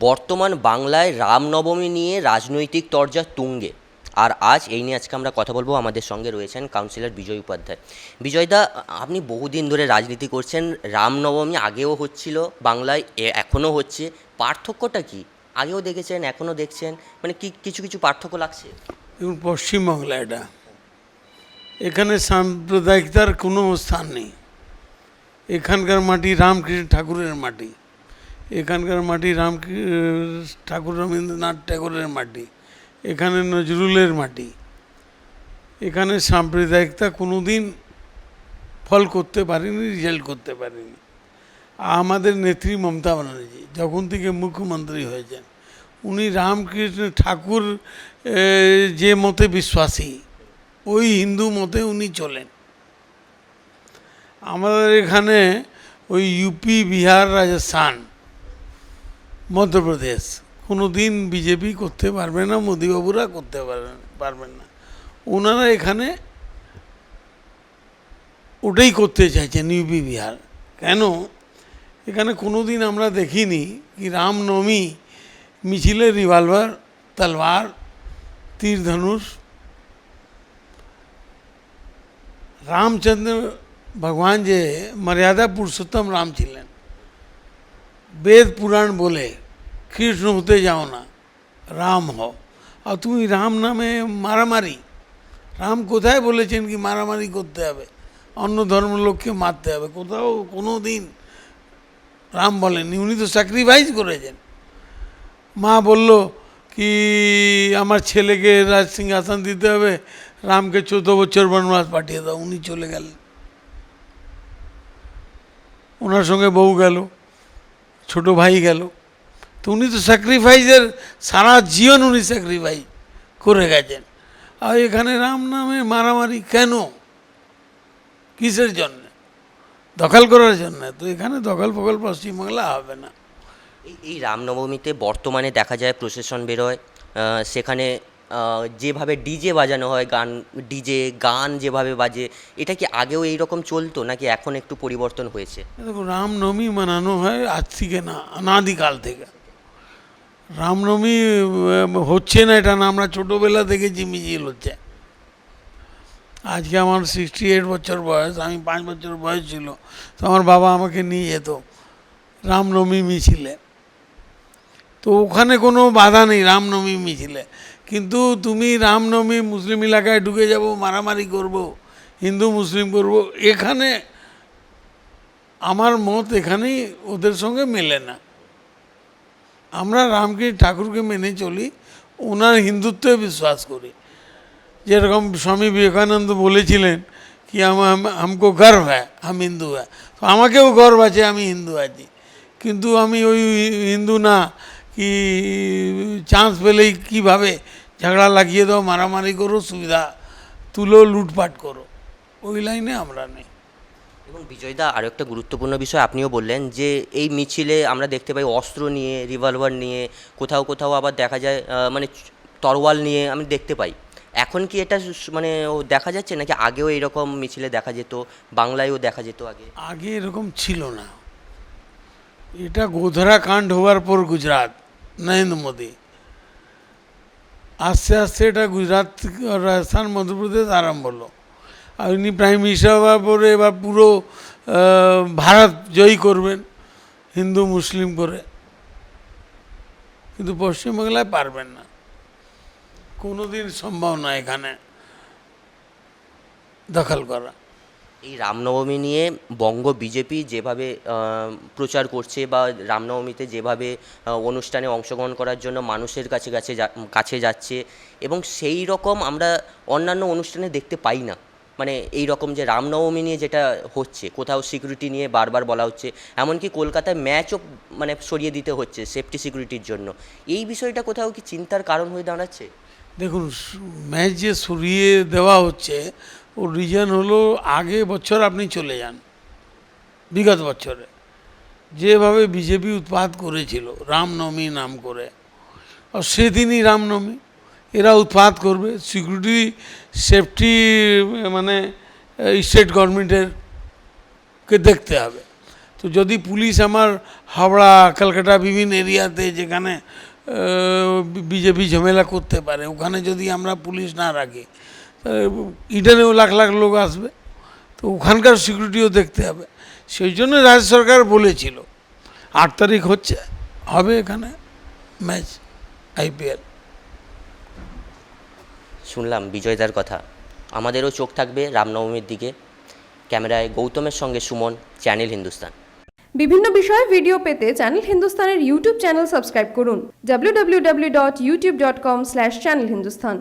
বর্তমান বাংলায় রামনবমী নিয়ে রাজনৈতিক তরজা তুঙ্গে। আর আজ এই নিয়ে আজকে আমরা কথা বলব। আমাদের সঙ্গে রয়েছেন কাউন্সিলর বিজয় উপাধ্যায়। বিজয়দা আপনি বহুদিন ধরে রাজনীতি করছেন। রামনবমী আগেও হচ্ছিল বাংলায় এখনও হচ্ছে। পার্থক্যটা কি? আগেও দেখেছেন, এখনও দেখছেন? মানে কি, কিছু কিছু পার্থক্য লাগছে? পশ্চিমবাংলা এটা। এখানে সাম্প্রদায়িকতার কোনো স্থান নেই। এখানকার মাটি রামকৃষ্ণ ঠাকুরের মাটি। এখানকার মাটি রাম ঠাকুর রবীন্দ্রনাথ ঠাকুরের মাটি, এখানে নজরুলের মাটি, এখানে সাম্প্রদায়িকতা কোনো দিন ফল করতে পারেনি, রেজাল্ট করতে পারিনি। আমাদের নেত্রী মমতা ব্যানার্জি যখন থেকে মুখ্যমন্ত্রী হয়েছেন, উনি রামকৃষ্ণ ঠাকুর যে মতে বিশ্বাসী, ওই হিন্দু মতে উনি চলেন। আমাদের এখানে ওই ইউপি বিহার, রাজস্থান মধ্যপ্রদেশ। কোনো দিন বিজেপি করতে পারবে না, মোদিবাবুরা করতে পারবেন পারবেন না। ওনারা এখানে ওটাই করতে চাইছেন ইউপি বিহার। কেন? এখানে কোনো দিন আমরা দেখিনি কি রামনবমী মিছিলে রিভলভার, তলবার তীর ধনুষ রামচন্দ্র ভগবান যে মর্যাদা পুরুষোত্তম রাম ছিলেন। বেদ পুরাণ বলে কৃষ্ণ হতে যাও না, রাম হও। আর তুমি রাম নামে মারামারি। রাম কোথায় বলেছেন কি মারামারি করতে হবে? অন্য ধর্ম লোককে মারতে হবে। কোথাও কোনো দিন রাম বলেননি। উনি তো স্যাক্রিফাইস করেছেন। মা বলল কি আমার ছেলেকে রাজ সিংহাসন দিতে হবে, রামকে চৌদ্দ বছর বনবাস পাঠিয়ে দাও। উনি চলে গেলেন। ওনার সঙ্গে বউ গেল, ছোট ভাই গেল। তো উনি তো স্যাক্রিফাইসের সারা জীবন উনি স্যাক্রিফাইস করে গেছেন। আর এখানে রাম নামে মারামারি কেন? কিসের জন্য? দখল করার জন্য? তো এখানে দখল ফখল পশ্চিমবাংলা হবে না। এই রামনবমীতে বর্তমানে দেখা যায় প্রসেশন বেরোয়। সেখানে যেভাবে ডিজে বাজানো হয় গান ডিজে গান যেভাবে বাজে এটা কি আগেও এইরকম চলতো নাকি এখন একটু পরিবর্তন হয়েছে? দেখো রামনবমী মানানো হয় আজ থেকে না অনাদিকাল থেকে। রামনবমী হচ্ছে না এটা না, আমরা ছোটোবেলা দেখেছি মিছিল হচ্ছে। আজকে আমার সিক্সটি এইট বছর বয়স, আমি পাঁচ বছর বয়স ছিল, তো আমার বাবা আমাকে নিয়ে যেত, রামনবমী মিছিলে। তো ওখানে কোনো বাধা নেই, রামনবমী মিছিলে। কিন্তু তুমি রামনবমী মুসলিম এলাকায় ঢুকে যাব, মারামারি করব, হিন্দু মুসলিম করব, এখানে আমার মত এখানেই ওদের সঙ্গে মেলে না। আমরা রামকৃষ্ণ ঠাকুরকে মেনে চলি, ওনার হিন্দুত্বে বিশ্বাস করি। যেরকম স্বামী বিবেকানন্দ বলেছিলেন কি আমাকে গর্ব হ্যাঁ আমি হিন্দু হ্যাঁ তো আমাকেও গর্ব আছে, আমি হিন্দু আছি। কিন্তু আমি ওই হিন্দু না, কি চান্স পেলেই কীভাবে ঝগড়া লাগিয়ে দাও, মারামারি করো, সুবিধা তুলো, লুটপাট করো। ওই লাইনে আমরা নেই। এবং বিজয়দা আরও একটা গুরুত্বপূর্ণ বিষয় আপনিও বললেন যে, এই মিছিলে আমরা দেখতে পাই অস্ত্র নিয়ে রিভলভার নিয়ে, কোথাও কোথাও আবার দেখা যায় মানে তরোয়াল নিয়ে আমি দেখতে পাই। এখন কি এটা মানে দেখা যাচ্ছে নাকি আগেও এরকম মিছিলে দেখা যেত, বাংলায়ও দেখা যেত আগে? আগে এরকম ছিল না। এটা গোধরা কাণ্ড হওয়ার পর গুজরাট, নরেন্দ্র মোদী। আস্তে আস্তে এটা গুজরাট রাজস্থান, মধ্যপ্রদেশ আরম্ভ হলো। উনি প্রাইম মিনিস্টার হওয়ার পরে এবার পুরো ভারত জয়ী করবেন, হিন্দু, মুসলিম করে। কিন্তু পশ্চিমবাংলায় পারবেন না। কোনো দিন সম্ভব নয় এখানে দখল করা। এই রামনবমী নিয়ে বঙ্গ বিজেপি যেভাবে প্রচার করছে বা রামনবমীতে যেভাবে অনুষ্ঠানে অংশগ্রহণ করার জন্য মানুষের কাছে কাছে কাছে যাচ্ছে এবং সেই রকম আমরা অন্যান্য অনুষ্ঠানে দেখতে পাই না। মানে এই রকম যে রামনবমী নিয়ে যেটা হচ্ছে, কোথাও সিকিউরিটি নিয়ে বারবার বলা হচ্ছে, এমনকি কলকাতায় ম্যাচও মানে সরিয়ে দিতে হচ্ছে সেফটি সিকিউরিটির জন্য। এই বিষয়টা কোথাও কি চিন্তার কারণ হয়ে দাঁড়াচ্ছে? দেখুন ম্যাচ যে সরিয়ে দেওয়া হচ্ছে, ওর রিজন হলো আগে বছর আপনি চলে যান, বিগত বছরে। যেভাবে বিজেপি উৎপাত করেছিল, রামনবমী নাম করে, আর সেদিনই রামনবমী। এরা উৎপাত করবে সিকিউরিটি সেফটি মানে স্টেট গভর্নমেন্টের কে দেখতে হবে। তো যদি পুলিশ আমার হাওড়া, কলকাতা বিভিন্ন এরিয়াতে যেখানে বিজেপি ঝামেলা করতে পারে, ওখানে যদি আমরা পুলিশ না রাখি ইডেনেও লাখ লাখ লোক আসবে। তো ওখানকার সিকিউরিটিও দেখতে হবে। সেই জন্য রাজ্য সরকার বলেছিল, আট তারিখ হচ্ছে, হবে এখানে ম্যাচ আইপিএল শুনলাম বিজয়দার কথা। আমাদেরও চোখ থাকবে রামনবমীর দিকে। ক্যামেরায় গৌতমের সঙ্গে সুমন, চ্যানেল হিন্দুস্তান। বিভিন্ন বিষয়ে ভিডিও পেতে চ্যানেল হিন্দুস্তানের ইউটিউব চ্যানেল সাবস্ক্রাইব করুন। www.youtube.com/channelhindustan